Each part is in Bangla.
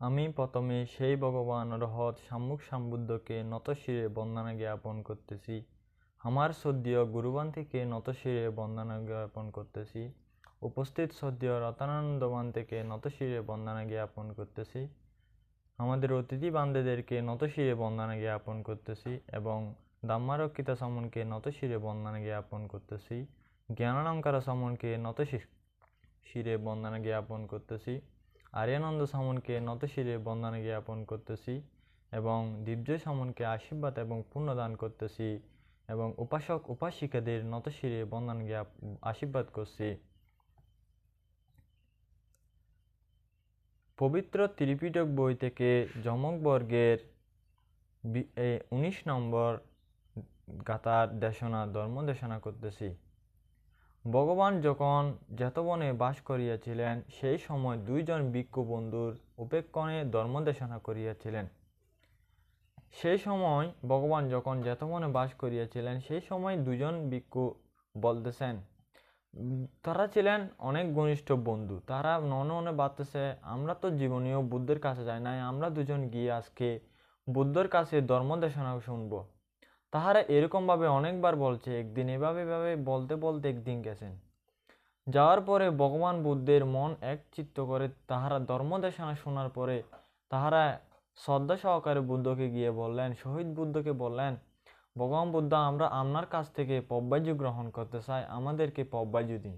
আমি প্রথমে সেই ভগবান রহৎ সম্মুখ সম্বুদ্ধকে নতশিরে বন্দনা জ্ঞাপন করতেছি। আমার গুরুবান থেকে নতশিরে বন্দনা জ্ঞাপন করতেছি। উপস্থিত শ্রদ্ধেয় রতানন্দবান থেকে নতশিরে বন্দনা জ্ঞাপন করতেছি। আমাদের অতিথি বান্ধবদেরকে নতশিরে বন্দনা জ্ঞাপন করতেছি এবং দাম্মারক্ষিতা সমনকে নতশিরে বন্দনা জ্ঞাপন করতেছি। জ্ঞানালঙ্কার সমনকে নতশি শিরে বন্দনা জ্ঞাপন করতেছি। আর্য়ানন্দ সামনকে নতশিরে বন্দনা জ্ঞাপন করতেছি এবং দিব্যজয় সামনকে আশীর্বাদ এবং পুণ্যদান করতেছি এবং উপাসক উপাসিকাদের নতশিরে বন্দনা জ্ঞাপ আশীর্বাদ করছি। পবিত্র ত্রিপিটক বই থেকে যমক বর্গের উনিশ নম্বর গাতার দেশনা ধর্ম দেশনা করতেছি। ভগবান যখন জেতবনে বাস করিয়াছিলেন, সেই সময় দুইজন ভিক্ষু বন্ধুর উপেক্ষণে ধর্মদেশনা করিয়াছিলেন। সেই সময় ভগবান যখন জেতবনে বাস করিয়াছিলেন, সেই সময় দুজন ভিক্ষু বলতেছেন, তারা ছিলেন অনেক ঘনিষ্ঠ বন্ধু। তারা মনে মনে ভাবতেছে আমরা তো জীবনীয় বুদ্ধের কাছে যাই নাই। আমরা দুজন গিয়ে আজকে বুদ্ধের কাছে ধর্মদেশনা শুনব। তাহারা এরকমভাবে অনেকবার বলছে, একদিন এভাবে এভাবে বলতে বলতে একদিন গেছেন। যাওয়ার পরে ভগবান বুদ্ধের মন এক চিত্ত করে তাহারা ধর্মদেশনা শোনার পরে তাহারা শ্রদ্ধা সহকারে বুদ্ধকে গিয়ে বললেন, শহীদ বুদ্ধকে বললেন, ভগবান বুদ্ধ, আমরা আপনার কাছ থেকে পব্বাজ্য গ্রহণ করতে চাই, আমাদেরকে পব্বাজ্য দিন।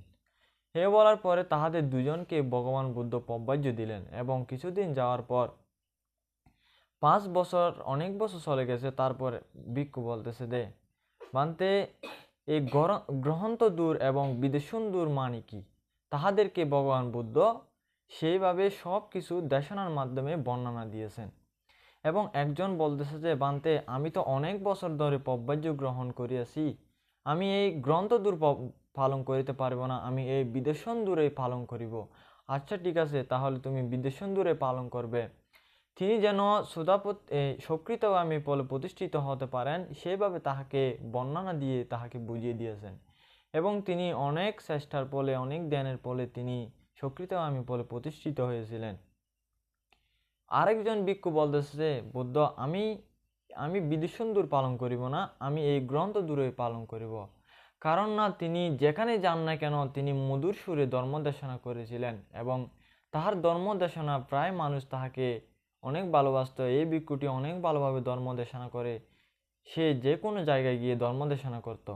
হে বলার পরে তাহাদের দুজনকে ভগবান বুদ্ধ পব্বাজ্য দিলেন এবং কিছুদিন যাওয়ার পর পাঁচ বছর, অনেক বছর চলে গেছে, তারপর ভিক্ষু বলতেছে, দে, বানতে, এই গ্রহণ তো দূর এবং বিদেশন দূর মানে কি? তাহাদেরকে ভগবান বুদ্ধ সেইভাবে সব কিছু দেশনার মাধ্যমে বর্ণনা দিয়েছেন। এবং একজন বলতেছে যে, বানতে, আমি তো অনেক বছর ধরে পব্বাজ্য গ্রহণ করিয়াছি। আমি এই গ্রন্থ দূর পালন করিতে পারব না। আমি এই বিদেশন দূরে পালন করিব। আচ্ছা ঠিক আছে, তাহলে তুমি বিদেশন দূরে পালন করবে। তিনি যেন সুদাপত আমি বলে প্রতিষ্ঠিত হতে পারেন সেভাবে তাহাকে বর্ণনা দিয়ে তাহাকে বুঝিয়ে দিয়েছেন। এবং তিনি অনেক চেষ্টার ফলে, অনেক ধ্যানের ফলে তিনি আমি বলে প্রতিষ্ঠিত হয়েছিলেন। আরেকজন ভিক্ষু বলতেছে বুদ্ধ, আমি আমি বিদুসুন্দর পালন করিব না, আমি এই গ্রন্থ দূরে পালন করিব। কারণ না, তিনি যেখানে যান না কেন, তিনি মধুর সুরে ধর্মদেশনা করেছিলেন এবং তাহার ধর্মদেশনা প্রায় মানুষ তাহাকে অনেক ভালোবাসত, এই ভিক্ষুটি অনেক ভালোভাবে ধর্মদেশনা করে, সে যে কোনো জায়গায় গিয়ে ধর্মদেশনা করত।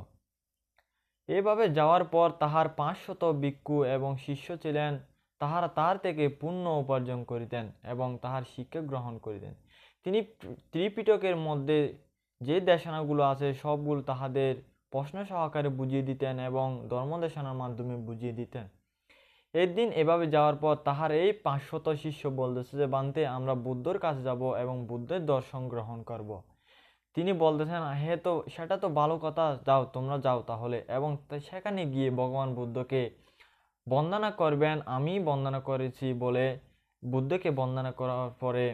এভাবে যাওয়ার পর তাহার পাঁচশত ভিক্ষু এবং শিষ্য ছিলেন, তাহারা তার থেকে পুণ্য উপার্জন করিতেন এবং তাহার শিক্ষা গ্রহণ করিতেন। তিনি ত্রিপিটকের মধ্যে যে দেশনাগুলো আছে সবগুলো তাহাদের প্রশ্ন সহকারে বুঝিয়ে দিতেন এবং ধর্মদেশনার মাধ্যমে বুঝিয়ে দিতেন। একদিন এভাবে যাওয়ার পর তাহার এই পাঁচশত শিষ্য বলতেছে যে, বানতে, আমরা বুদ্ধর কাছে যাব এবং বুদ্ধের দর্শন গ্রহণ করব। তিনি বলতেছেন, হে, তো সেটা তো ভালো কথা, যাও, তোমরা যাও তাহলে। এবং সেখানে গিয়ে ভগবান বুদ্ধকে, বন্দনা করবেন আমি বন্দনা করেছি, বলে বুদ্ধকে বন্দনা করার পরে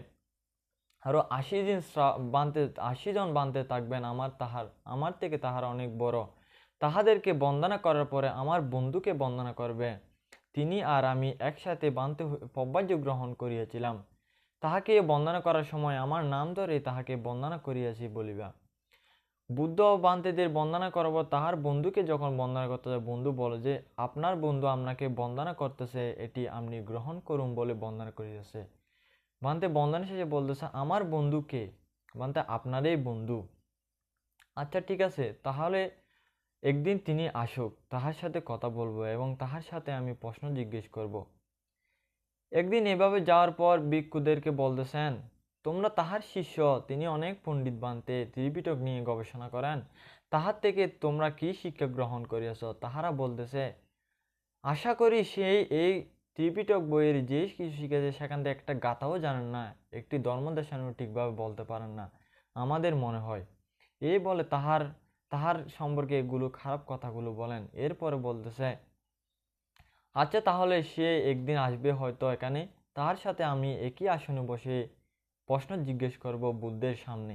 আরও আশি দিন বানতে, আশি জন বানতে থাকবেন, আমার তাহার, আমার থেকে তাহার অনেক বড়। তাহাদেরকে বন্দনা করার পরে আমার বন্ধুকে বন্দনা করবে। তিনি আর আমি একসাথে বানতে পব্বাজ্য গ্রহণ করিয়াছিলাম। তাহাকে বন্দনা করার সময় আমার নাম ধরে তাহাকে বন্দনা করিয়াছি বলিবা। বুদ্ধ বান্তেদের বন্দনা করব, তাহার বন্ধুকে যখন বন্দনা করতে যায়, বন্ধু বলে যে, আপনার বন্ধু আপনাকে বন্দনা করতেছে, এটি আপনি গ্রহণ করুন বলে বন্দনা করিতেছে বান্তে বন্দনা শেষে বলতেছে, আমার বন্ধুকে বান্তে, আপনারই বন্ধু। আচ্ছা ঠিক আছে, তাহলে একদিন তিনি আসুক, তাহার সাথে কথা বলব এবং তাহার সাথে আমি প্রশ্ন জিজ্ঞেস করব। একদিন এভাবে যাওয়ার পর ভিক্ষুদেরকে বলতেছেন, তোমরা তাহার শিষ্য, তিনি অনেক পণ্ডিত বানতে ত্রিপিটক নিয়ে গবেষণা করেন। তাহার থেকে তোমরা কি শিক্ষা গ্রহণ করিয়াছ? তাহারা বলতেছে, আশা করি সেই, এই ত্রিপিটক বইয়ের যে কিছু শিখেছে সেখান থেকে একটা গাথাও জানেন না, একটি ধর্মদেশানো ঠিকভাবে বলতে পারেন না, আমাদের মনে হয়। এই বলে তাহার তাহার সম্পর্কে এগুলো খারাপ কথাগুলো বলেন। এরপরে বলতেছে আচ্ছা তাহলে সে একদিন আসবে হয়তো এখানে। তার সাথে আমি একই আসনে বসে প্রশ্ন জিজ্ঞেস করব বুদ্ধের সামনে।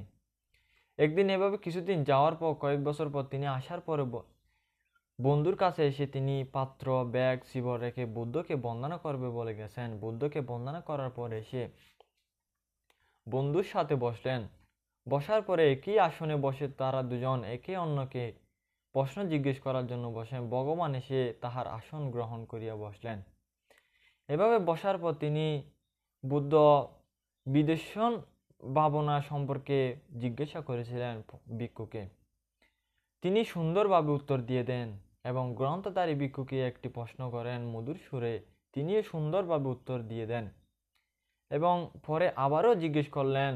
একদিন এভাবে কিছুদিন যাওয়ার পর, কয়েক বছর পর তিনি আসার পরে বন্ধুর কাছে এসে তিনি পাত্র, ব্যাগ, শিবর রেখে বুদ্ধকে বন্দনা করবে বলে গেছেন। বুদ্ধকে বন্দনা করার পর এসে বন্ধুর সাথে বসলেন। বসার পরে একই আসনে বসে তারা দুজন একে অন্যকে প্রশ্ন জিজ্ঞেস করার জন্য বসেন ভগবান এসে তাহার আসন গ্রহণ করিয়া বসলেন। এভাবে বসার পর তিনি বুদ্ধ বিদেশন ভাবনা সম্পর্কে জিজ্ঞাসা করেছিলেন ভিক্ষুকে। তিনি সুন্দরভাবে উত্তর দিয়ে দেন এবং গ্রন্থধারী ভিক্ষুকে একটি প্রশ্ন করেন। মধুর সুরে তিনিও সুন্দরভাবে উত্তর দিয়ে দেন এবং পরে আবারও জিজ্ঞেস করলেন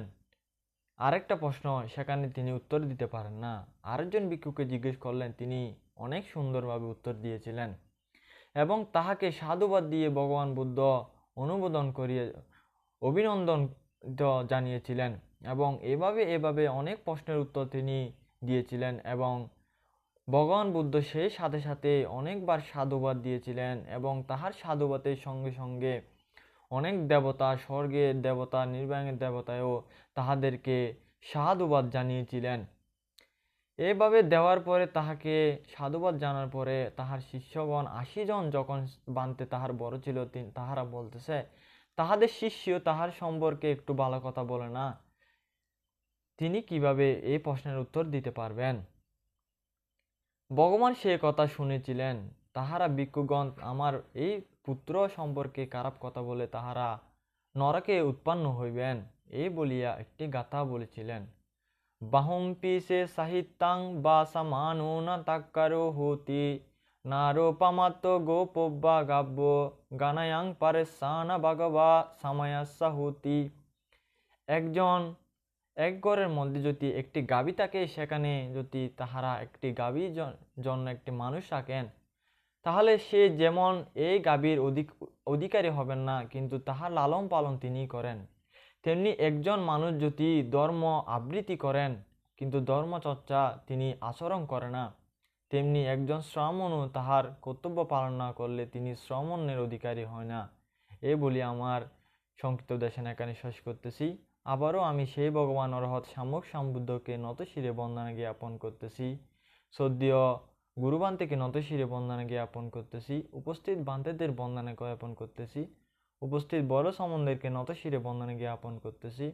আরেকটা প্রশ্ন সেখানে তিনি উত্তর দিতে পারেন না। আরেকজন ভিক্ষুকে জিজ্ঞেস করলেন, তিনি অনেক সুন্দরভাবে উত্তর দিয়েছিলেন এবং তাহাকে সাধুবাদ দিয়ে ভগবান বুদ্ধ অনুমোদন করিয়ে, অভিনন্দন জানিয়েছিলেন এবং এভাবে এভাবে অনেক প্রশ্নের উত্তর তিনি দিয়েছিলেন এবং ভগবান বুদ্ধ সেই সাথে সাথে অনেকবার সাধুবাদ দিয়েছিলেন এবং তাহার সাধুবাদের সঙ্গে সঙ্গে অনেক দেবতা, স্বর্গের দেবতা, নির্বাণের দেবতায়ও তাহাদেরকে সাধুবাদ জানিয়েছিলেন। এভাবে দেওয়ার পরে তাহাকে সাধুবাদ জানার পরে তাহার শিষ্যগণ আশি জন যখন বানতে তাহার বড় ছিল তাহারা বলতেছে, তাহাদের শিষ্য তাহার সম্পর্কে একটু ভালো কথা বলে না। তিনি কীভাবে এই প্রশ্নের উত্তর দিতে পারবেন? ভগবান সে কথা শুনেছিলেন। তাহারা ভিক্ষুগণ আমার এই পুত্র সম্পর্কে খারাপ কথা বলে তাহারা নরকে উৎপন্ন হইবেন। এই বলিয়া একটি গাথা বলেছিলেন, বাহম্পি সে সাহিত্যাং বা সামানো না তাক্কারো হতি নারোপামাত্ত গোপব্বা গাব্য, গানায়াং পারে সানা বাগবা সামায়াসা হতি। একজন এক ঘরের মধ্যে যদি একটি গাবি থাকে, সেখানে যদি তাহারা একটি জন- জন্য একটি মানুষ রাখেন তাহলে সে যেমন এই গাভীর অধিক, অধিকারী হবেন না, কিন্তু তাহার লালন পালন তিনি করেন। তেমনি একজন মানুষ যদি ধর্ম আবৃত্তি করেন, কিন্তু ধর্মচর্চা তিনি আচরণ করে না, তেমনি একজন শ্রমণও তাহার কর্তব্য পালন না করলে তিনি শ্রমণের অধিকারী হয় না। এ বলি আমার সংক্ষিপ্ত দেশন এখানে শেষ করতেছি। আবারও আমি সেই ভগবান অরহৎ শামুক সম্বুদ্ধকে নতশিরে বন্দনা জ্ঞাপন করতেছি। সদ্য গুরুবান থেকে নতশিরে বন্দনা জ্ঞাপন করতেছি, উপস্থিত বান্তেদের বন্দনা জ্ঞাপন করতেছি, উপস্থিত বড় সমনদেরকে নতশিরে বন্দনা জ্ঞাপন করতেছি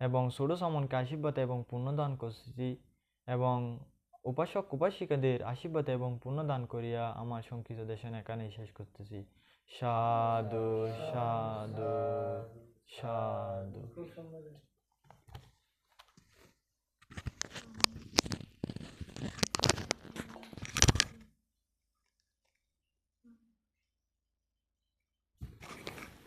এবং ষোড় সমনকে আশীর্বাদ এবং পুণ্যদান করতেছি এবং উপাসক উপাসিকাদের আশীর্বাদ এবং পুণ্যদান করিয়া আমার সংকিত দেশন একানে শেষ করতেছি। সাধু সাধু সাধু।